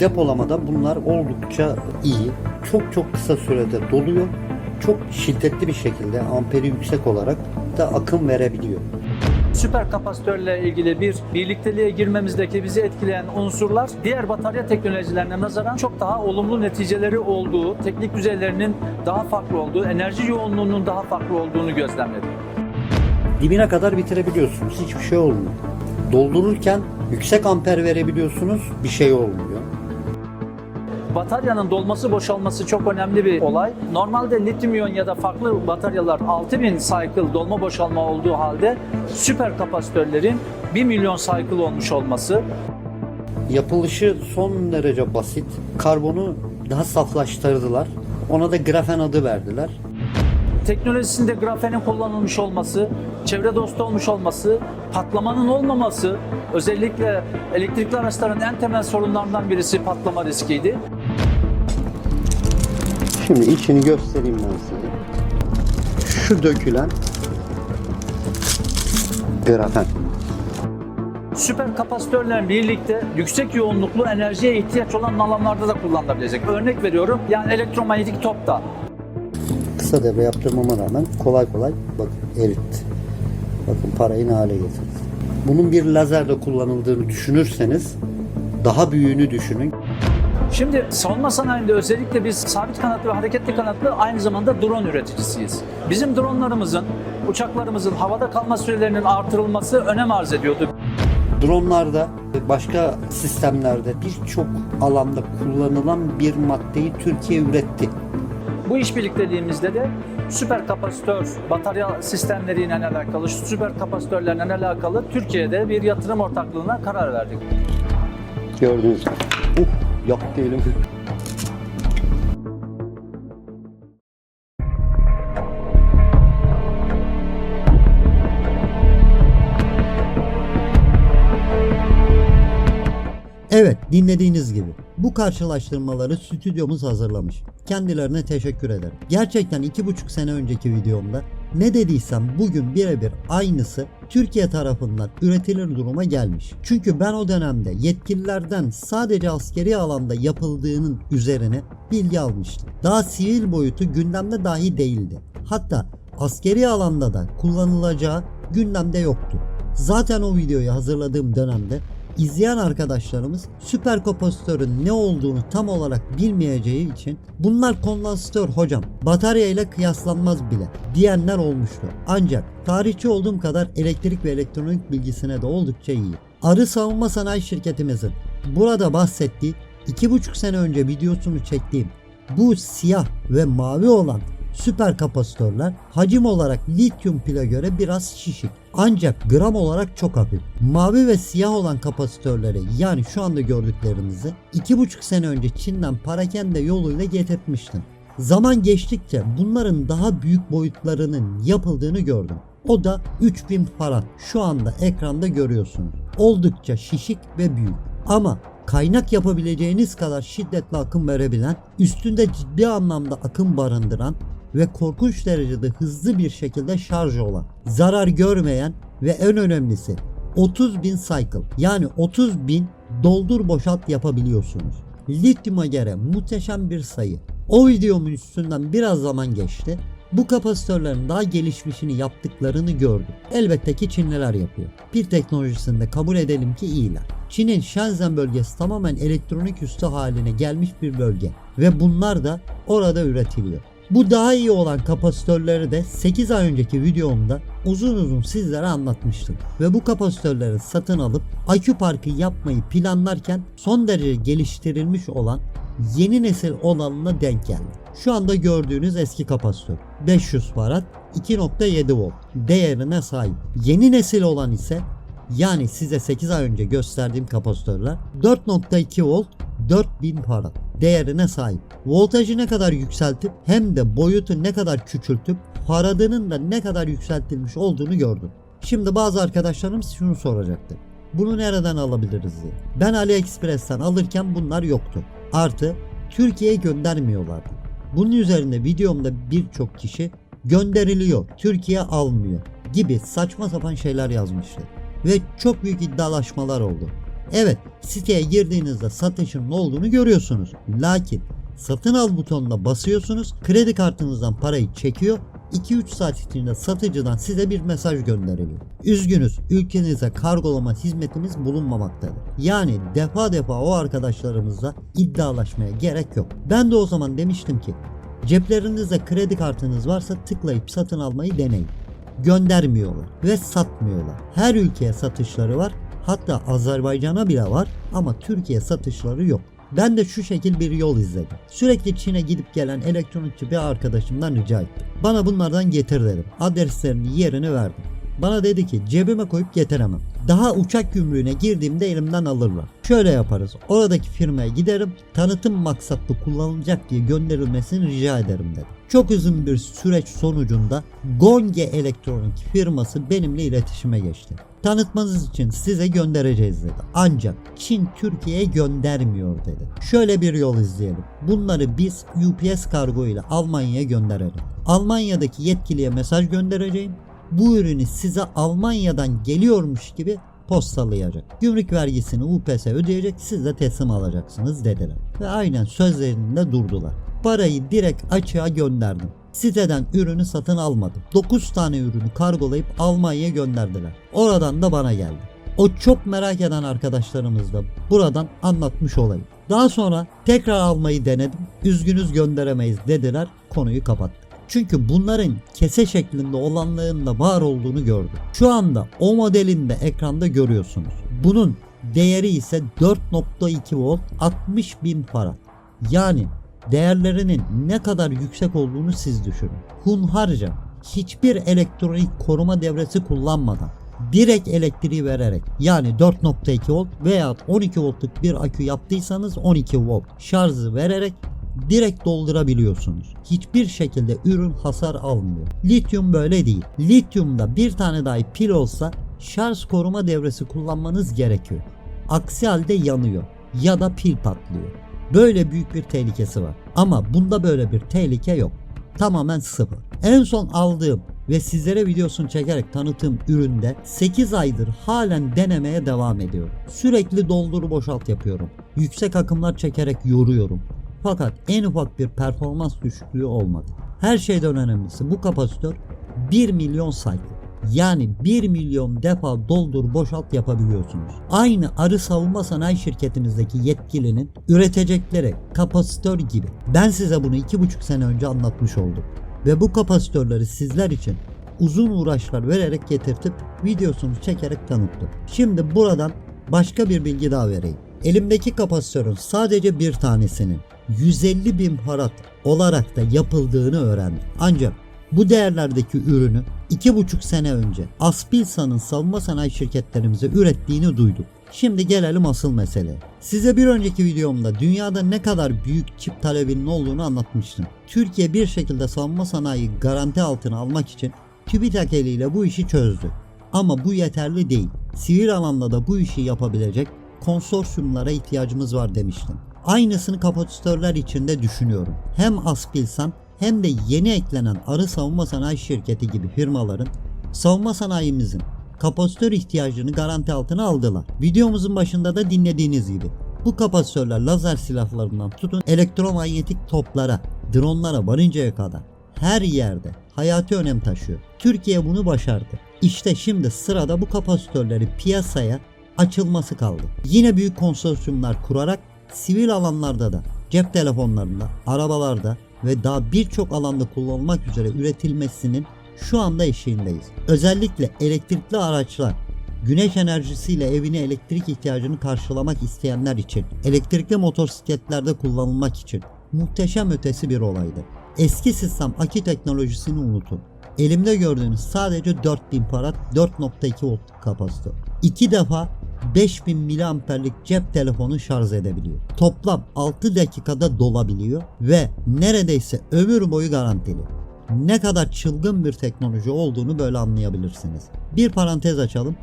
Depolamada bunlar oldukça iyi. Çok çok kısa sürede doluyor. Çok şiddetli bir şekilde amperi yüksek olarak da akım verebiliyor. Süper kapasitörle ilgili bir birlikteliğe girmemizdeki bizi etkileyen unsurlar diğer batarya teknolojilerine nazaran çok daha olumlu neticeleri olduğu, teknik düzeylerinin daha farklı olduğu, enerji yoğunluğunun daha farklı olduğunu gözlemledim. Dibine kadar bitirebiliyorsunuz. Hiçbir şey olmuyor. Doldururken yüksek amper verebiliyorsunuz. Bir şey olmuyor. Bataryanın dolması boşalması çok önemli bir olay. Normalde lityum iyon ya da farklı bataryalar 6000 cycle dolma boşalma olduğu halde süper kapasitörlerin 1 milyon cycle olmuş olması Yapılışı son derece basit. Karbonu daha saflaştırdılar. Ona da grafen adı verdiler. teknolojisinde grafenin kullanılmış olması, çevre dostu olmuş olması, patlamanın olmaması, özellikle elektrikli araçların en temel sorunlarından birisi patlama riskiydi. Şimdi içini göstereyim ben size. Şu dökülen grafen. Süper kapasitörlerle birlikte yüksek yoğunluklu enerjiye ihtiyaç olan alanlarda da kullanılabilecek. Örnek veriyorum yani elektromanyetik topta. Kısa devre yaptırmama rağmen kolay kolay bakın eritti. Bakın parayı ne hale getirdi. Bunun bir lazerde kullanıldığını düşünürseniz daha büyüğünü düşünün. Şimdi savunma sanayinde özellikle biz sabit kanatlı ve hareketli kanatlı aynı zamanda drone üreticisiyiz. Bizim dronlarımızın, uçaklarımızın havada kalma sürelerinin artırılması önem arz ediyordu. Dronlarda ve başka sistemlerde birçok alanda kullanılan bir maddeyi Türkiye üretti. Bu iş birlikteliğimizde de süper kapasitör batarya sistemleriyle alakalı, süper kapasitörlerle alakalı Türkiye'de bir yatırım ortaklığına karar verdik. Gördüğünüz gibi. Uh, yaktı elimi. Evet dinlediğiniz gibi bu karşılaştırmaları stüdyomuz hazırlamış. Kendilerine teşekkür ederim. Gerçekten iki buçuk sene önceki videomda ne dediysem bugün birebir aynısı Türkiye tarafından üretilir duruma gelmiş. Çünkü ben o dönemde yetkililerden sadece askeri alanda yapıldığının üzerine bilgi almıştım. Daha sivil boyutu gündemde dahi değildi. Hatta askeri alanda da kullanılacağı gündemde yoktu. Zaten o videoyu hazırladığım dönemde İzleyen arkadaşlarımız süper kapasitörün ne olduğunu tam olarak bilmeyeceği için bunlar kondansatör hocam batarya ile kıyaslanmaz bile diyenler olmuştu. Ancak tarihçi olduğum kadar elektrik ve elektronik bilgisine de oldukça iyi. Arı Savunma Sanayi Şirketimizin burada bahsettiği 2,5 sene önce videosunu çektiğim bu siyah ve mavi olan süper kapasitörler hacim olarak lityum pile göre biraz şişik. Ancak gram olarak çok hafif. Mavi ve siyah olan kapasitörleri yani şu anda gördüklerinizi 2,5 sene önce Çin'den parakende yoluyla getirtmiştim. Zaman geçtikçe bunların daha büyük boyutlarının yapıldığını gördüm. O da 3000 farad. Şu anda ekranda görüyorsunuz. Oldukça şişik ve büyük. Ama kaynak yapabileceğiniz kadar şiddetli akım verebilen, üstünde ciddi anlamda akım barındıran ve korkunç derecede hızlı bir şekilde şarj olan, zarar görmeyen ve en önemlisi 30 bin cycle yani 30 bin doldur boşalt yapabiliyorsunuz. Lityuma göre muhteşem bir sayı. O videomun üstünden biraz zaman geçti. Bu kapasitörlerin daha gelişmişini yaptıklarını gördüm. Elbette ki Çinliler yapıyor. Pil teknolojisinde kabul edelim ki iyiler. Çin'in Shenzhen bölgesi tamamen elektronik üstü haline gelmiş bir bölge ve bunlar da orada üretiliyor. Bu daha iyi olan kapasitörleri de 8 ay önceki videomda uzun uzun sizlere anlatmıştım. Ve bu kapasitörleri satın alıp akü parkı yapmayı planlarken son derece geliştirilmiş olan yeni nesil olanına denk geldi. Şu anda gördüğünüz eski kapasitör 500 farad 2.7 volt değerine sahip. Yeni nesil olan ise yani size 8 ay önce gösterdiğim kapasitörler 4.2 volt 4000 farad değerine sahip. Voltajı ne kadar yükseltip hem de boyutu ne kadar küçültüp faradının da ne kadar yükseltilmiş olduğunu gördüm. Şimdi bazı arkadaşlarımız şunu soracaktır. Bunu nereden alabiliriz diye. Ben AliExpress'ten alırken bunlar yoktu. Artı Türkiye'ye göndermiyorlardı. Bunun üzerine videomda birçok kişi gönderiliyor, Türkiye almıyor gibi saçma sapan şeyler yazmıştı. Ve çok büyük iddialaşmalar oldu. Evet siteye girdiğinizde satışın ne olduğunu görüyorsunuz. Lakin satın al butonuna basıyorsunuz. Kredi kartınızdan parayı çekiyor. 2-3 saat içinde satıcıdan size bir mesaj gönderiliyor. Üzgünüz ülkenize kargolama hizmetimiz bulunmamaktadır. Yani defa defa o arkadaşlarımızla iddialaşmaya gerek yok. Ben de o zaman demiştim ki ceplerinizde kredi kartınız varsa tıklayıp satın almayı deneyin. Göndermiyorlar ve satmıyorlar. Her ülkeye satışları var. Hatta Azerbaycan'a bile var ama Türkiye satışları yok. Ben de şu şekil bir yol izledim. Sürekli Çin'e gidip gelen elektronikçi bir arkadaşımdan rica ettim. Bana bunlardan getir dedim. Adreslerini yerini verdim. Bana dedi ki cebime koyup getiremem. Daha uçak gümrüğüne girdiğimde elimden alırlar. Şöyle yaparız. Oradaki firmaya giderim. Tanıtım maksatlı kullanılacak diye gönderilmesini rica ederim dedi. Çok uzun bir süreç sonucunda Gonge Elektronik firması benimle iletişime geçti. Tanıtmanız için size göndereceğiz dedi. Ancak Çin Türkiye'ye göndermiyor dedi. Şöyle bir yol izleyelim. Bunları biz UPS kargo ile Almanya'ya gönderelim. Almanya'daki yetkiliye mesaj göndereceğim. Bu ürünü size Almanya'dan geliyormuş gibi postalayacak. Gümrük vergisini UPS ödeyecek siz de teslim alacaksınız dediler. Ve aynen sözlerinde durdular. Parayı direkt açığa gönderdim. Siteden ürünü satın almadım. 9 tane ürünü kargolayıp Almanya'ya gönderdiler. Oradan da bana geldi. O çok merak eden arkadaşlarımız da buradan anlatmış olayım. Daha sonra tekrar almayı denedim. Üzgünüz gönderemeyiz dediler. Konuyu kapattık. Çünkü bunların kese şeklinde olanların da var olduğunu gördüm. Şu anda o modelin de ekranda görüyorsunuz. Bunun değeri ise 4.2 volt 60 bin para. Yani değerlerinin ne kadar yüksek olduğunu siz düşünün. Hunharca hiçbir elektronik koruma devresi kullanmadan direkt elektriği vererek yani 4.2 volt veya 12 voltluk bir akü yaptıysanız 12 volt şarjı vererek direkt doldurabiliyorsunuz. Hiçbir şekilde ürün hasar almıyor. Lityum böyle değil. Lityumda bir tane dahi pil olsa şarj koruma devresi kullanmanız gerekiyor. Aksi halde yanıyor ya da pil patlıyor. Böyle büyük bir tehlikesi var. Ama bunda böyle bir tehlike yok. Tamamen sıfır. En son aldığım ve sizlere videosunu çekerek tanıttığım üründe 8 aydır halen denemeye devam ediyorum. Sürekli doldur boşalt yapıyorum. Yüksek akımlar çekerek yoruyorum. Fakat en ufak bir performans düşüklüğü olmadı. Her şeyden önemlisi bu kapasitör 1 milyon cycle. Yani 1 milyon defa doldur boşalt yapabiliyorsunuz. Aynı arı savunma sanayi şirketinizdeki yetkilinin üretecekleri kapasitör gibi. Ben size bunu 2,5 sene önce anlatmış oldum. Ve bu kapasitörleri sizler için uzun uğraşlar vererek getirtip videosunu çekerek tanıttım. Şimdi buradan başka bir bilgi daha vereyim. Elimdeki kapasitörün sadece bir tanesinin 150 bin parat olarak da yapıldığını öğrendim. Ancak bu değerlerdeki ürünü 2,5 sene önce Aspilsa'nın savunma sanayi şirketlerimize ürettiğini duyduk. Şimdi gelelim asıl meseleye. Size bir önceki videomda dünyada ne kadar büyük çip talebinin olduğunu anlatmıştım. Türkiye bir şekilde savunma sanayi garanti altına almak için TÜBİTAK eliyle bu işi çözdü. Ama bu yeterli değil. Sivil alanda da bu işi yapabilecek konsorsiyumlara ihtiyacımız var demiştim. Aynısını kapasitörler için de düşünüyorum. Hem Aspilsan hem de yeni eklenen Arı Savunma Sanayi Şirketi gibi firmaların savunma sanayimizin kapasitör ihtiyacını garanti altına aldılar. Videomuzun başında da dinlediğiniz gibi bu kapasitörler lazer silahlarından tutun elektromanyetik toplara, dronlara varıncaya kadar her yerde hayati önem taşıyor. Türkiye bunu başardı. İşte şimdi sırada bu kapasitörleri piyasaya açılması kaldı. Yine büyük konsorsiyumlar kurarak sivil alanlarda da cep telefonlarında, arabalarda ve daha birçok alanda kullanılmak üzere üretilmesinin şu anda eşiğindeyiz. Özellikle elektrikli araçlar güneş enerjisiyle evine elektrik ihtiyacını karşılamak isteyenler için, elektrikli motosikletlerde kullanılmak için muhteşem ötesi bir olaydı. Eski sistem akü teknolojisini unutun. Elimde gördüğünüz sadece 4000 parat 4.2 volt kapasitör. İki defa 5000 miliamperlik cep telefonu şarj edebiliyor. Toplam 6 dakikada dolabiliyor ve neredeyse ömür boyu garantili. Ne kadar çılgın bir teknoloji olduğunu böyle anlayabilirsiniz. Bir parantez açalım.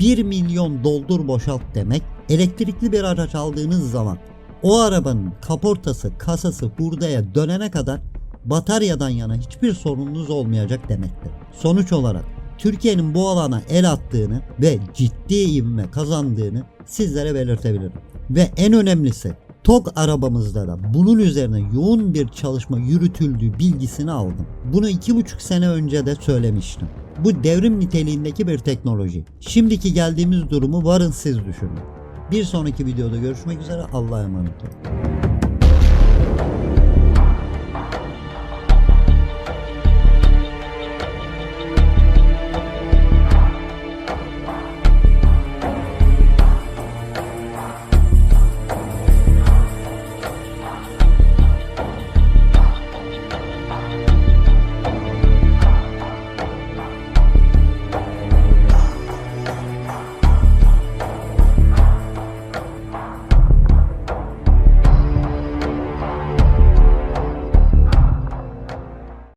1 milyon doldur boşalt demek elektrikli bir araç aldığınız zaman o arabanın kaportası, kasası hurdaya dönene kadar bataryadan yana hiçbir sorununuz olmayacak demektir. Sonuç olarak Türkiye'nin bu alana el attığını ve ciddi ivme kazandığını sizlere belirtebilirim. Ve en önemlisi TOG arabamızda da bunun üzerine yoğun bir çalışma yürütüldüğü bilgisini aldım. Bunu iki buçuk sene önce de söylemiştim. Bu devrim niteliğindeki bir teknoloji. Şimdiki geldiğimiz durumu varın siz düşünün. Bir sonraki videoda görüşmek üzere Allah'a emanet olun.